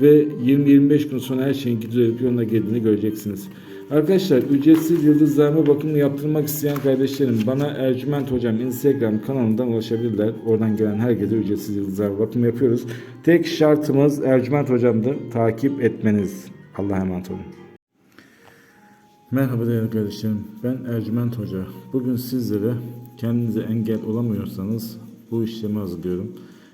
ve 20-25 gün sonra her şeyin düzelip yoluna girdiğini göreceksiniz. Arkadaşlar ücretsiz yıldızlarma bakımını yaptırmak isteyen kardeşlerim bana Ercüment Hocam Instagram kanalından ulaşabilirler. Oradan gelen herkese ücretsiz yıldızlarma bakımı yapıyoruz. Tek şartımız Ercüment Hocam'dı takip etmeniz. Allah'a emanet olun. Merhaba değerli kardeşlerim. Ben Ercüment Hoca. Bugün sizlere kendinize engel olamıyorsanız bu işlemi hazırlıyorum.